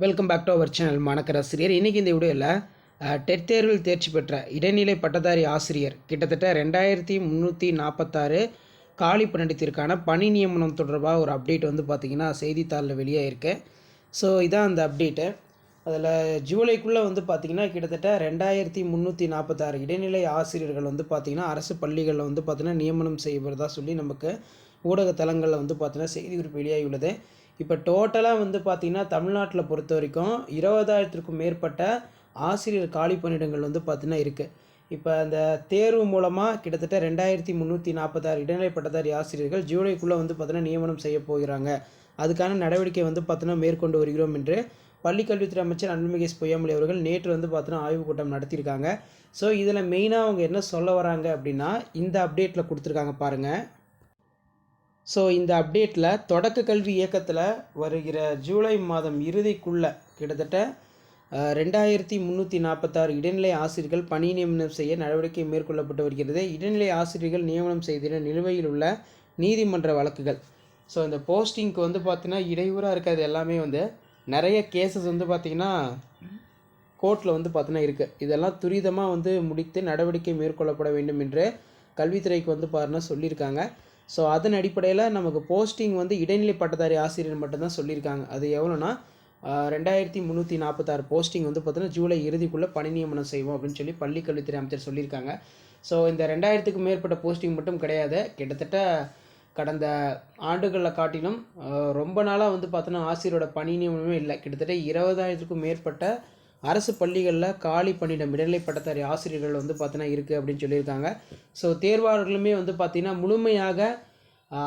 Welcome back to our channel மாணக்கராசிரியர் இன்றைக்கி இந்த வீடியோவில் டெட் தேர்வில் தேர்ச்சி பெற்ற இடைநிலை பட்டதாரி ஆசிரியர் கிட்டத்தட்ட ரெண்டாயிரத்தி முந்நூற்றி நாற்பத்தாறு காலி பணியிடத்திற்கான பணி நியமனம் தொடர்பாக ஒரு அப்டேட் வந்து பார்த்திங்கன்னா செய்தித்தாளில் வெளியாகிருக்கு ஸோ இதான் அந்த அப்டேட்டு அதில் ஜூலைக்குள்ளே வந்து பார்த்திங்கன்னா கிட்டத்தட்ட ரெண்டாயிரத்தி முந்நூற்றி நாற்பத்தாறு இடைநிலை ஆசிரியர்கள் வந்து பார்த்திங்கன்னா அரசு பள்ளிகளில் வந்து பார்த்திங்கன்னா நியமனம் செய்வதா சொல்லி நமக்கு ஊடக தளங்களில் வந்து பார்த்திங்கன்னா செய்தி குறிப்பு வெளியாகியுள்ளது. இப்போ டோட்டலாக வந்து பார்த்திங்கன்னா தமிழ்நாட்டில் பொறுத்த வரைக்கும் இருபதாயிரத்திற்கும் மேற்பட்ட ஆசிரியர் காலி பணியிடங்கள் வந்து பார்த்திங்கன்னா இருக்குது இப்போ அந்த தேர்வு மூலமாக கிட்டத்தட்ட ரெண்டாயிரத்தி முந்நூற்றி நாற்பத்தாறு இடைநிலை பட்டதாரி ஆசிரியர்கள் ஜூலைக்குள்ளே வந்து பார்த்திங்கன்னா நியமனம் செய்ய போகிறாங்க. அதுக்கான நடவடிக்கை வந்து பார்த்திங்கன்னா மேற்கொண்டு வருகிறோம் என்று பள்ளிக்கல்வித்துறை அமைச்சர் அன்புமிகேஷ் பொய்யாமொழி அவர்கள் நேற்று வந்து பார்த்தீங்கன்னா ஆய்வுக் கூட்டம் நடத்தியிருக்காங்க. ஸோ இதில் மெயினாக அவங்க என்ன சொல்ல வராங்க அப்படின்னா இந்த அப்டேட்டில் கொடுத்துருக்காங்க பாருங்கள் ஸோ இந்த அப்டேட்டில் தொடக்க கல்வி இயக்கத்தில் வருகிற ஜூலை மாதம் இறுதிக்குள்ளே கிட்டத்தட்ட ரெண்டாயிரத்தி முந்நூற்றி நாற்பத்தாறு இடைநிலை ஆசிரியர்கள் பணி நியமனம் செய்ய நடவடிக்கை மேற்கொள்ளப்பட்டு வருகிறது. இடைநிலை ஆசிரியர்கள் நியமனம் செய்திட நிலுவையில் உள்ள நீதிமன்ற வழக்குகள். ஸோ இந்த போஸ்டிங்க்கு வந்து பார்த்தீங்கன்னா இடையூறாக இருக்கிறது எல்லாமே வந்து நிறைய கேசஸ் வந்து பார்த்திங்கன்னா கோர்ட்டில் வந்து பார்த்தீங்கன்னா இருக்குது இதெல்லாம் துரிதமாக வந்து முடித்து நடவடிக்கை மேற்கொள்ளப்பட வேண்டும் என்று கல்வித்துறைக்கு வந்து பாருன்னா சொல்லியிருக்காங்க. ஸோ அதன் அடிப்படையில் நமக்கு போஸ்டிங் வந்து இடைநிலை பட்டதாரி ஆசிரியர் மட்டும்தான் சொல்லியிருக்காங்க. அது எவ்வளோனா ரெண்டாயிரத்தி முந்நூற்றி நாற்பத்தாறு போஸ்டிங் வந்து பார்த்தீங்கன்னா ஜூலை இறுதிக்குள்ளே பணி நியமனம் செய்வோம் அப்படின்னு சொல்லி பள்ளிக்கல்வித்துறை அமைச்சர் சொல்லியிருக்காங்க. ஸோ இந்த ரெண்டாயிரத்துக்கும் மேற்பட்ட போஸ்டிங் மட்டும் கிடையாது. கிட்டத்தட்ட கடந்த ஆண்டுகளில் காட்டிலும் ரொம்ப நாளாக வந்து பார்த்தோன்னா ஆசிரியரோட பணி நியமனமே இல்லை. கிட்டத்தட்ட இருபதாயிரத்துக்கும் மேற்பட்ட அரசு பள்ளிகளில் காலி பணியிடம் இடைநிலை பட்டதாரி ஆசிரியர்கள் வந்து பார்த்தீங்கன்னா இருக்குது அப்படின்னு சொல்லியிருக்காங்க. ஸோ தேர்வாளர்களுமே வந்து பார்த்திங்கன்னா முழுமையாக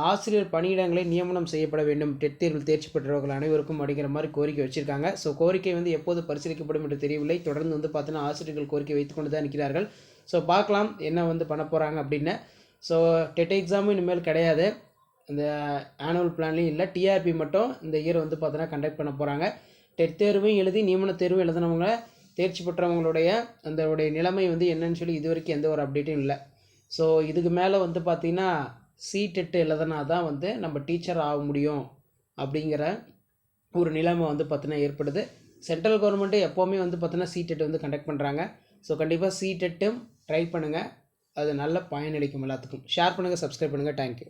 ஆசிரியர் பணியிடங்களை நியமனம் செய்யப்பட வேண்டும். டெட் தேர்வில் தேர்ச்சி பெற்றவர்கள் அனைவருக்கும் அப்படிங்கிற மாதிரி கோரிக்கை வச்சுருக்காங்க. ஸோ கோரிக்கை வந்து எப்போது பரிசீலிக்கப்படும் என்று தெரியவில்லை. தொடர்ந்து வந்து பார்த்தீங்கன்னா ஆசிரியர்கள் கோரிக்கை வைத்துக்கொண்டு தான் நிற்கிறார்கள். ஸோ பார்க்கலாம் என்ன வந்து பண்ண போகிறாங்க அப்படின்னு. ஸோ டெட் எக்ஸாமும் இனிமேல் கிடையாது. இந்த ஆனுவல் பிளான்லேயும் இல்லை. டிஆர்பி மட்டும் இந்த இயர் வந்து பார்த்தீங்கன்னா கண்டக்ட் பண்ண போகிறாங்க டெட் தேர்வும் எழுதி நியமன தேர்வும் எழுதினவங்க தேர்ச்சி பெற்றவங்களுடைய அந்த உடைய நிலைமை வந்து என்னன்னு சொல்லி இது வரைக்கும் எந்த ஒரு அப்டேட்டும் இல்லை. ஸோ இதுக்கு மேலே வந்து பார்த்திங்கன்னா சி டெட் எழுதுனா தான் வந்து நம்ம டீச்சர் ஆக முடியும் அப்படிங்கிற ஒரு நிலைமை வந்து பார்த்தீங்கன்னா ஏற்படுது. சென்ட்ரல் கவர்மெண்ட்டு எப்போவுமே வந்து பார்த்தீங்கன்னா சி டெட் வந்து கண்டக்ட் பண்ணுறாங்க ஸோ கண்டிப்பாக சி டெட்டும் ட்ரை பண்ணுங்கள் அது நல்ல பயனளிக்கும் எல்லாத்துக்கும். ஷேர் பண்ணுங்கள் சப்ஸ்கிரைப் பண்ணுங்கள் தேங்க்யூ